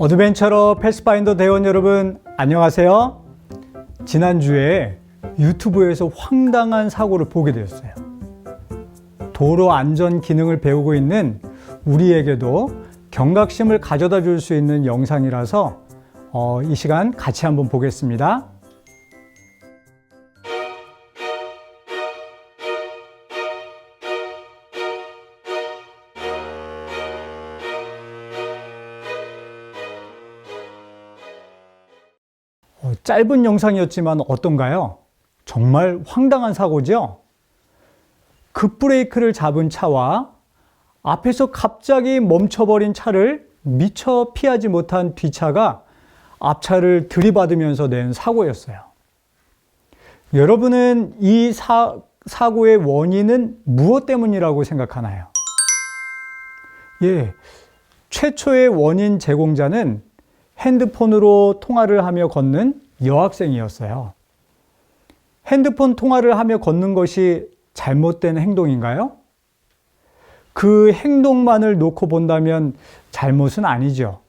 어드벤처러 패스파인더 대원 여러분 안녕하세요. 지난주에 유튜브에서 황당한 사고를 보게 되었어요. 도로 안전 기능을 배우고 있는 우리에게도 경각심을 가져다 줄 수 있는 영상이라서 어, 이 시간 같이 한번 보겠습니다. 짧은 영상이었지만 어떤가요? 정말 황당한 사고죠? 급브레이크를 잡은 차와 앞에서 갑자기 멈춰버린 차를 미처 피하지 못한 뒷차가 앞차를 들이받으면서 낸 사고였어요. 여러분은 이 사, 사고의 원인은 무엇 때문이라고 생각하나요? 예, 최초의 원인 제공자는 핸드폰으로 통화를 하며 걷는 여학생이었어요. 핸드폰 통화를 하며 걷는 것이 잘못된 행동인가요? 그 행동만을 놓고 본다면 잘못은 아니죠.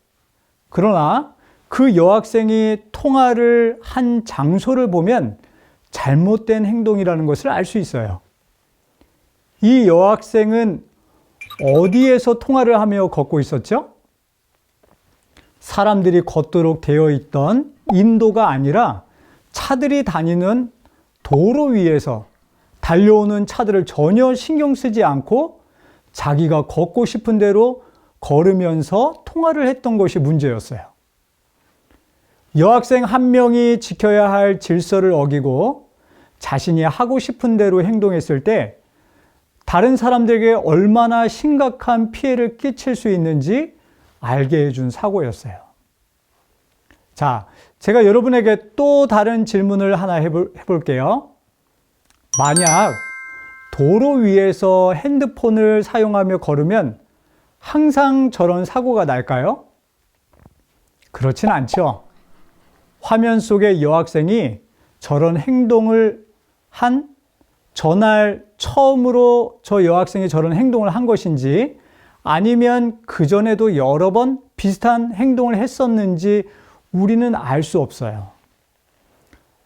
그러나 그 여학생이 통화를 한 장소를 보면 잘못된 행동이라는 것을 알 수 있어요. 이 여학생은 어디에서 통화를 하며 걷고 있었죠? 사람들이 걷도록 되어 있던 인도가 아니라 차들이 다니는 도로 위에서 달려오는 차들을 전혀 신경 쓰지 않고 자기가 걷고 싶은 대로 걸으면서 통화를 했던 것이 문제였어요. 여학생 한 명이 지켜야 할 질서를 어기고 자신이 하고 싶은 대로 행동했을 때 다른 사람들에게 얼마나 심각한 피해를 끼칠 수 있는지 알게 해준 사고였어요. 자, 제가 여러분에게 또 다른 질문을 하나 해볼, 해볼게요. 만약 도로 위에서 핸드폰을 사용하며 걸으면 항상 저런 사고가 날까요? 그렇진 않죠. 화면 속의 여학생이 저런 행동을 한 전날 처음으로 저 여학생이 저런 행동을 한 것인지 아니면 그전에도 여러 번 비슷한 행동을 했었는지 우리는 알 수 없어요.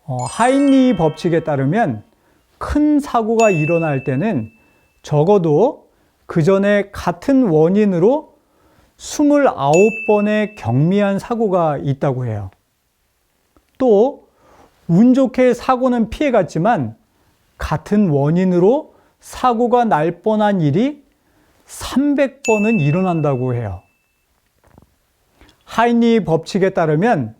어, 하인리 법칙에 따르면 큰 사고가 일어날 때는 적어도 그 전에 같은 원인으로 29번의 경미한 사고가 있다고 해요. 또 운 좋게 사고는 피해갔지만 같은 원인으로 사고가 날 뻔한 일이 300번은 일어난다고 해요. 하이니 법칙에 따르면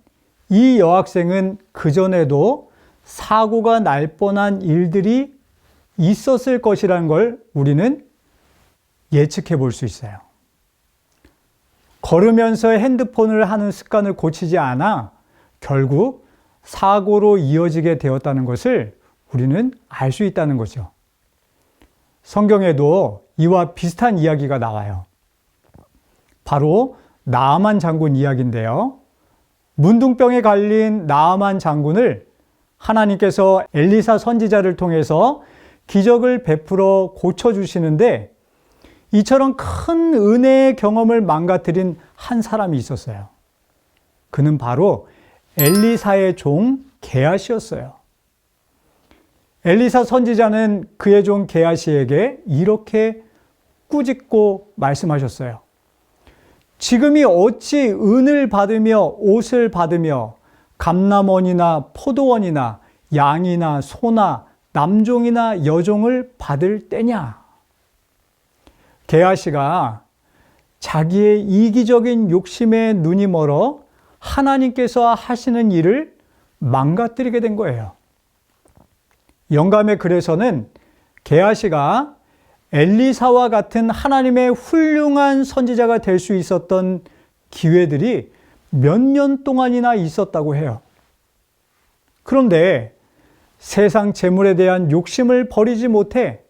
이 여학생은 그전에도 사고가 날 뻔한 일들이 있었을 것이라는 걸 우리는 예측해 볼 수 있어요. 걸으면서 핸드폰을 하는 습관을 고치지 않아 결국 사고로 이어지게 되었다는 것을 우리는 알 수 있다는 거죠. 성경에도 이와 비슷한 이야기가 나와요. 바로 나아만 장군 이야기인데요. 문둥병에 갈린 나아만 장군을 하나님께서 엘리사 선지자를 통해서 기적을 베풀어 고쳐주시는데 이처럼 큰 은혜의 경험을 망가뜨린 한 사람이 있었어요. 그는 바로 엘리사의 종 게하시였어요. 엘리사 선지자는 그의 종 게하시에게 이렇게 꾸짖고 말씀하셨어요. 지금이 어찌 은을 받으며 옷을 받으며 감남원이나 포도원이나 양이나 소나 남종이나 여종을 받을 때냐? 게하시가 자기의 이기적인 욕심에 눈이 멀어 하나님께서 하시는 일을 망가뜨리게 된 거예요. 영감의 글에서는 게하시가 엘리사와 같은 하나님의 훌륭한 선지자가 될 수 있었던 기회들이 몇 년 동안이나 있었다고 해요. 그런데 세상 재물에 대한 욕심을 버리지 못해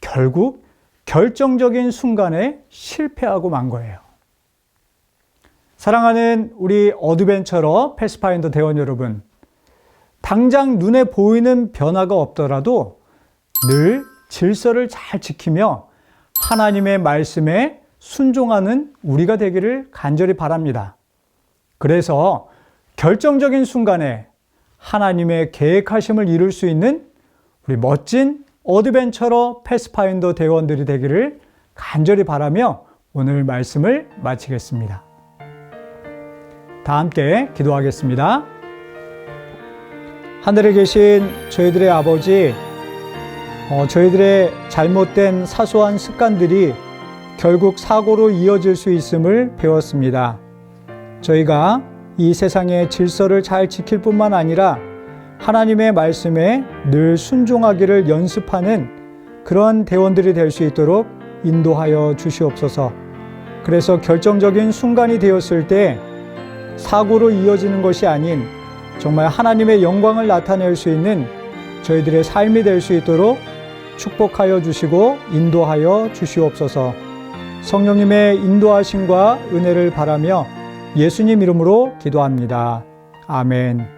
결국 결정적인 순간에 실패하고 만 거예요. 사랑하는 우리 어드벤처러 패스파인더 대원 여러분, 당장 눈에 보이는 변화가 없더라도 늘 질서를 잘 지키며 하나님의 말씀에 순종하는 우리가 되기를 간절히 바랍니다. 그래서 결정적인 순간에 하나님의 계획하심을 이룰 수 있는 우리 멋진 어드벤처러 패스파인더 대원들이 되기를 간절히 바라며 오늘 말씀을 마치겠습니다. 다 함께 기도하겠습니다. 하늘에 계신 저희들의 아버지, 어, 저희들의 잘못된 사소한 습관들이 결국 사고로 이어질 수 있음을 배웠습니다. 저희가 이 세상의 질서를 잘 지킬 뿐만 아니라 하나님의 말씀에 늘 순종하기를 연습하는 그런 대원들이 될 수 있도록 인도하여 주시옵소서. 그래서 결정적인 순간이 되었을 때 사고로 이어지는 것이 아닌 정말 하나님의 영광을 나타낼 수 있는 저희들의 삶이 될 수 있도록 축복하여 주시고 인도하여 주시옵소서. 성령님의 인도하심과 은혜를 바라며 예수님 이름으로 기도합니다. 아멘.